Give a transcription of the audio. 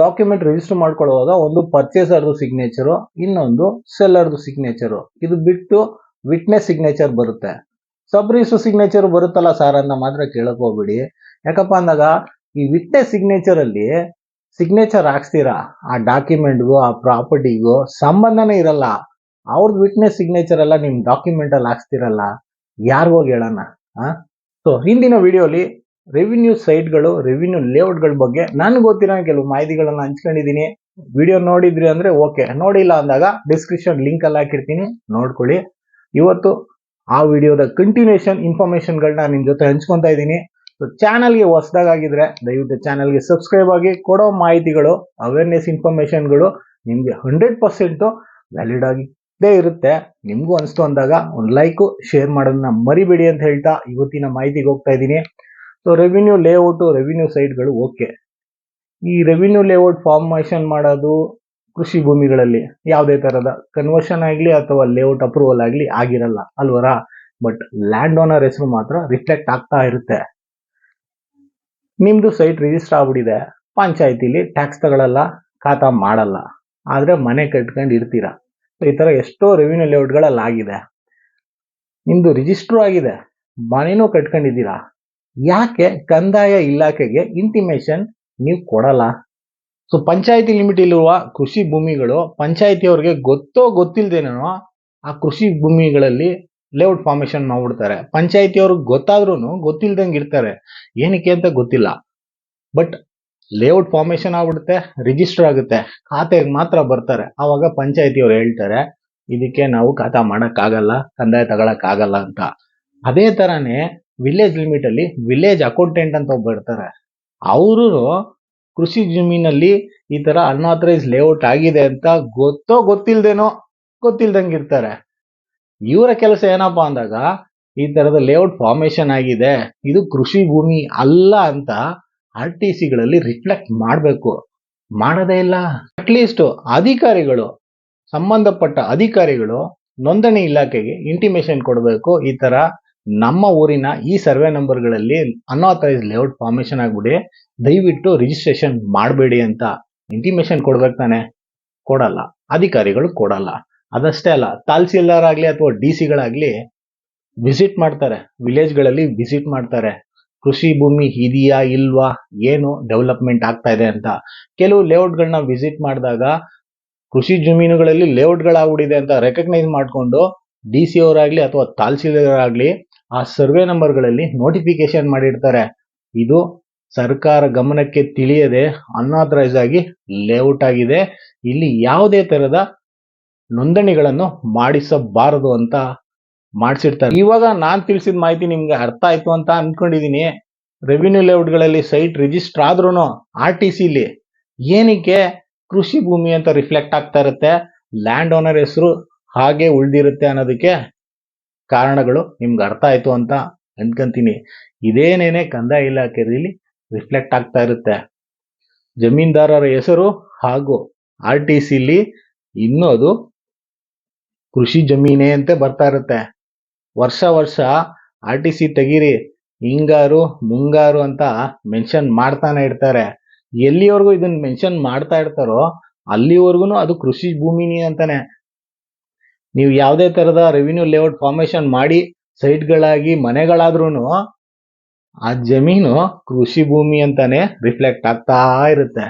Document register ಮಾಡ್ಕೊಳ್ಳುವಾಗ ಒಂದು ಪರ್ಚೇಸರ್ದು signature ಇನ್ನೊಂದು ಸೆಲ್ಲರ್ದು signature ಇದು ಬಿಟ್ಟು ವಿಟ್ನೆಸ್ ಸಿಗ್ನೇಚರ್ ಬರುತ್ತೆ. ಸಬ್ ರಿಜಿಸ್ಟರ್ ಸಿಗ್ನೇಚರ್ ಬರುತ್ತಲ್ಲ ಸರ್ ಅಂತ ಮಾತ್ರ ಕೇಳಕ್ ಹೋಗ್ಬಿಡಿ. ಯಾಕಪ್ಪ ಅಂದಾಗ, ಈ ವಿಟ್ನೆಸ್ ಸಿಗ್ನೇಚರ್ ಅಲ್ಲಿ ಸಿಗ್ನೇಚರ್ ಹಾಕ್ಸ್ತೀರಾ? ಆ ಡಾಕ್ಯುಮೆಂಟ್ಗೂ ಆ ಪ್ರಾಪರ್ಟಿಗೂ ಸಂಬಂಧನೇ ಇರಲ್ಲ. ಅವ್ರದ್ದು ವಿಟ್ನೆಸ್ ಸಿಗ್ನೇಚರ್ ಎಲ್ಲ ನಿಮ್ ಡಾಕ್ಯುಮೆಂಟ್ ಅಲ್ಲಿ ಹಾಕ್ಸ್ತಿರಲ್ಲ? ಯಾರಿಗೋಗಿ ಹೇಳೋಣ ಸೊ ಹಿಂದಿನ ವಿಡಿಯೋಲಿ ರೆವಿನ್ಯೂ ಸೈಟ್ಗಳು ರೆವಿನ್ಯೂ ಲೇಔಟ್ಗಳ ಬಗ್ಗೆ ನನಗೆ ಗೊತ್ತಿರೋ ಕೆಲವು ಮಾಹಿತಿಗಳನ್ನು ಹಂಚ್ಕೊಂಡಿದ್ದೀನಿ. ವಿಡಿಯೋ ನೋಡಿದ್ರಿ ಅಂದರೆ ಓಕೆ ನೋಡಿಲ್ಲ ಅಂದಾಗ ಡಿಸ್ಕ್ರಿಪ್ಷನ್ ಲಿಂಕಲ್ಲಿ ಹಾಕಿರ್ತೀನಿ. ನೋಡ್ಕೊಳ್ಳಿ. ಇವತ್ತು ಆ ವಿಡಿಯೋದ ಕಂಟಿನ್ಯೂಷನ್ ಇನ್ಫಾರ್ಮೇಶನ್ಗಳನ್ನ ನಿಮ್ಮ ಜೊತೆ ಹಂಚ್ಕೊತಾ ಇದ್ದೀನಿ. ಸೊ ಚಾನಲ್ಗೆ ಹೊಸದಾಗಿದ್ರೆ ದಯವಿಟ್ಟು ಚಾನಲ್ಗೆ ಸಬ್ಸ್ಕ್ರೈಬ್ ಆಗಿ ಕೊಡೋ ಮಾಹಿತಿಗಳು ಅವೇರ್ನೆಸ್ ಇನ್ಫಾರ್ಮೇಷನ್ಗಳು ನಿಮಗೆ ಹಂಡ್ರೆಡ್ ಪರ್ಸೆಂಟು ವ್ಯಾಲಿಡ್ ಆಗಿದ್ದೇ ಇರುತ್ತೆ. ನಿಮಗೂ ಅನಿಸ್ತು ಅಂದಾಗ ಒಂದು ಲೈಕು ಶೇರ್ ಮಾಡೋದನ್ನ ಮರಿಬೇಡಿ ಅಂತ ಹೇಳ್ತಾ ಇವತ್ತಿನ ಮಾಹಿತಿಗೆ ಹೋಗ್ತಾ ಇದ್ದೀನಿ. ಸೊ ರೆವಿನ್ಯೂ ಲೇಔಟು ರೆವಿನ್ಯೂ ಸೈಟ್ಗಳು ಓಕೆ ಈ ರೆವಿನ್ಯೂ ಲೇಔಟ್ ಫಾರ್ಮೇಷನ್ ಮಾಡೋದು ಕೃಷಿ ಭೂಮಿಗಳಲ್ಲಿ ಯಾವುದೇ ಥರದ ಕನ್ವರ್ಷನ್ ಆಗಲಿ ಅಥವಾ ಲೇಔಟ್ ಅಪ್ರೂವಲ್ ಆಗಲಿ ಆಗಿರಲ್ಲ, ಅಲ್ವರ? ಬಟ್ ಲ್ಯಾಂಡ್ ಓನರ್ ಹೆಸರು ಮಾತ್ರ ರಿಫ್ಲೆಕ್ಟ್ ಆಗ್ತಾ ಇರುತ್ತೆ. ನಿಮ್ಮದು ಸೈಟ್ ರಿಜಿಸ್ಟರ್ ಆಗ್ಬಿಟ್ಟಿದೆ, ಪಂಚಾಯತಿಲಿ ಟ್ಯಾಕ್ಸ್ ತಗೊಳ್ಳಲ್ಲ ಖಾತಾ ಮಾಡಲ್ಲ. ಆದರೆ ಮನೆ ಕಟ್ಕೊಂಡು ಇರ್ತೀರಾ? ಈ ಥರ ಎಷ್ಟೋ ರೆವಿನ್ಯೂ ಲೇಔಟ್ಗಳಲ್ಲಿ ಆಗಿದೆ ನಿಮ್ಮದು ರಿಜಿಸ್ಟರ್ ಆಗಿದೆ, ಮನೆನೂ ಕಟ್ಕೊಂಡಿದ್ದೀರಾ? ಯಾಕೆ ಕಂದಾಯ ಇಲಾಖೆಗೆ ಇಂಟಿಮೇಷನ್ ನೀವು ಕೊಡಲ್ಲ? ಸೊ ಪಂಚಾಯತಿ ಇರುವ ಕೃಷಿ ಭೂಮಿಗಳು ಪಂಚಾಯತಿಯವ್ರಿಗೆ ಗೊತ್ತೋ ಗೊತ್ತಿಲ್ಲದೇನೋ ಆ ಕೃಷಿ ಭೂಮಿಗಳಲ್ಲಿ ಲೇಔಟ್ ಫಾರ್ಮೇಶನ್ ಮಾಡ್ಬಿಡ್ತಾರೆ. ಪಂಚಾಯಿತಿಯವ್ರಿಗೆ ಗೊತ್ತಾದ್ರೂ ಗೊತ್ತಿಲ್ದಂಗೆ ಇರ್ತಾರೆ. ಏನಕ್ಕೆ ಅಂತ ಗೊತ್ತಿಲ್ಲ. ಬಟ್ ಲೇಔಟ್ ಫಾರ್ಮೇಶನ್ ಆಗ್ಬಿಡುತ್ತೆ ರಿಜಿಸ್ಟರ್ ಆಗುತ್ತೆ, ಖಾತೆಗೆ ಮಾತ್ರ ಬರ್ತಾರೆ. ಆವಾಗ ಪಂಚಾಯಿತಿಯವ್ರು ಹೇಳ್ತಾರೆ, ಇದಕ್ಕೆ ನಾವು ಖಾತಾ ಮಾಡೋಕ್ಕಾಗಲ್ಲ, ಕಂದಾಯ ತಗೊಳಕ್ಕಾಗಲ್ಲ ಅಂತ. ಅದೇ ತರಾನೇ ವಿಲೇಜ್ ಲಿಮಿಟ್ ಅಲ್ಲಿ ವಿಲೇಜ್ ಅಕೌಂಟೆಂಟ್ ಅಂತ ಒಬ್ಬ ಇರ್ತಾರೆ. ಅವರು ಕೃಷಿ ಜಮೀನಲ್ಲಿ ಈ ತರ ಅನ್ಆಥರೈಸ್ ಲೇಔಟ್ ಆಗಿದೆ ಅಂತ ಗೊತ್ತೋ ಗೊತ್ತಿಲ್ದೇನೋ ಗೊತ್ತಿಲ್ದಂಗೆ ಇರ್ತಾರೆ. ಇವರ ಕೆಲಸ ಏನಪ್ಪಾ ಅಂದಾಗ ಈ ತರದ ಲೇಔಟ್ ಫಾರ್ಮೇಶನ್ ಆಗಿದೆ, ಇದು ಕೃಷಿ ಭೂಮಿ ಅಲ್ಲ ಅಂತ ಆರ್ ಟಿ ಸಿಗಳಲ್ಲಿ ರಿಫ್ಲೆಕ್ಟ್ ಮಾಡಬೇಕು. ಮಾಡೋದೇ ಇಲ್ಲ. ಅಟ್ಲೀಸ್ಟ್ ಅಧಿಕಾರಿಗಳು, ಸಂಬಂಧಪಟ್ಟ ಅಧಿಕಾರಿಗಳು, ನೋಂದಣಿ ಇಲಾಖೆಗೆ ಇಂಟಿಮೇಷನ್ ಕೊಡಬೇಕು ಈ ತರ ನಮ್ಮ ಊರಿನ ಈ ಸರ್ವೆ ನಂಬರ್ಗಳಲ್ಲಿ ಅನ್ಆಥರೈಸ್ ಲೇಔಟ್ ಫಾರ್ಮೇಷನ್ ಆಗ್ಬಿಡಿ. ದಯವಿಟ್ಟು ರಿಜಿಸ್ಟ್ರೇಷನ್ ಮಾಡಬೇಡಿ ಅಂತ ಇಂಟಿಮೇಷನ್ ಕೊಡ್ಬೇಕು ತಾನೆ? ಕೊಡಲ್ಲ. ಅಧಿಕಾರಿಗಳು ಕೊಡಲ್ಲ. ಅದಷ್ಟೇ ಅಲ್ಲ, ತಹಸೀಲ್ದಾರ್ ಆಗಲಿ ಅಥವಾ ಡಿ ಸಿಗಳಾಗಲಿ ವಿಸಿಟ್ ಮಾಡ್ತಾರೆ. ವಿಲೇಜ್ಗಳಲ್ಲಿ ವಿಸಿಟ್ ಮಾಡ್ತಾರೆ. ಕೃಷಿ ಭೂಮಿ ಇದೆಯಾ ಇಲ್ವಾ? ಏನು ಡೆವಲಪ್ಮೆಂಟ್ ಆಗ್ತಾ ಇದೆ ಅಂತ. ಕೆಲವು ಲೇಔಟ್ಗಳನ್ನ ವಿಸಿಟ್ ಮಾಡಿದಾಗ ಕೃಷಿ ಜಮೀನುಗಳಲ್ಲಿ ಲೇಔಟ್ಗಳಾಗ್ಬಿಟ್ಟಿದೆ ಅಂತ ರೆಕಗ್ನೈಸ್ ಮಾಡಿಕೊಂಡು ಡಿ ಸಿ ಅವರಾಗಲಿ ಅಥವಾ ತಹಸೀಲ್ದಾರ್ ಆಗ್ಲಿ ಆ ಸರ್ವೆ ನಂಬರ್ಗಳಲ್ಲಿ ನೋಟಿಫಿಕೇಶನ್ ಮಾಡಿರ್ತಾರೆ. ಇದು ಸರ್ಕಾರ ಗಮನಕ್ಕೆ ತಿಳಿಯದೆ ಅನ್ಆಥರೈಸ್ ಆಗಿ ಲೇಔಟ್ ಆಗಿದೆ. ಇಲ್ಲಿ ಯಾವುದೇ ತರದ ನೋಂದಣಿಗಳನ್ನು ಮಾಡಿಸಬಾರದು ಅಂತ ಮಾಡಿಸಿರ್ತಾರೆ. ಇವಾಗ ನಾನು ತಿಳಿಸಿದ ಮಾಹಿತಿ ನಿಮ್ಗೆ ಅರ್ಥ ಆಯ್ತು ಅಂತ ಅನ್ಕೊಂಡಿದೀನಿ. ರೆವಿನ್ಯೂ ಲೇಔಟ್ಗಳಲ್ಲಿ ಸೈಟ್ ರಿಜಿಸ್ಟರ್ ಆದ್ರೂ ಆರ್ ಟಿ ಸಿಲಿ ಏನಕ್ಕೆ ಕೃಷಿ ಭೂಮಿ ಅಂತ ರಿಫ್ಲೆಕ್ಟ್ ಆಗ್ತಾ ಇರುತ್ತೆ? ಲ್ಯಾಂಡ್ ಓನರ್ ಹೆಸರು ಹಾಗೆ ಉಳಿದಿರುತ್ತೆ ಅನ್ನೋದಕ್ಕೆ ಕಾರಣಗಳು ನಿಮ್ಗೆ ಅರ್ಥ ಆಯಿತು ಅಂತ ಅನ್ಕೊಂತೀನಿ. ಇದೇನೇನೆ ಕಂದಾಯ ಇಲಾಖೆಯಲ್ಲಿ ರಿಫ್ಲೆಕ್ಟ್ ಆಗ್ತಾ ಇರುತ್ತೆ. ಜಮೀನ್ದಾರರ ಹೆಸರು ಹಾಗೂ ಆರ್ ಟಿ ಸಿಲಿ ಇನ್ನೂ ಅದು ಕೃಷಿ ಜಮೀನೇ ಅಂತ ಬರ್ತಾ ಇರುತ್ತೆ. ವರ್ಷ ವರ್ಷ ಆರ್ ಟಿ ಸಿ ತೆಗೀರಿ, ಹಿಂಗಾರು, ಮುಂಗಾರು ಅಂತ ಮೆನ್ಷನ್ ಮಾಡ್ತಾನೆ ಇರ್ತಾರೆ. ಎಲ್ಲಿವರೆಗೂ ಇದನ್ನ ಮೆನ್ಷನ್ ಮಾಡ್ತಾ ಇರ್ತಾರೋ ಅಲ್ಲಿವರೆಗೂ ಅದು ಕೃಷಿ ಭೂಮಿನಿ ಅಂತಾನೆ. ನೀವು ಯಾವುದೇ ತರಹದ ರೆವಿನ್ಯೂ ಲೇಔಟ್ ಫಾರ್ಮೇಶನ್ ಮಾಡಿ ಸೈಟ್ಗಳಾಗಿ ಮನೆಗಳಾದ್ರೂ ಆ ಜಮೀನು ಕೃಷಿ ಭೂಮಿ ಅಂತಾನೆ ರಿಫ್ಲೆಕ್ಟ್ ಆಗ್ತಾ ಇರುತ್ತೆ.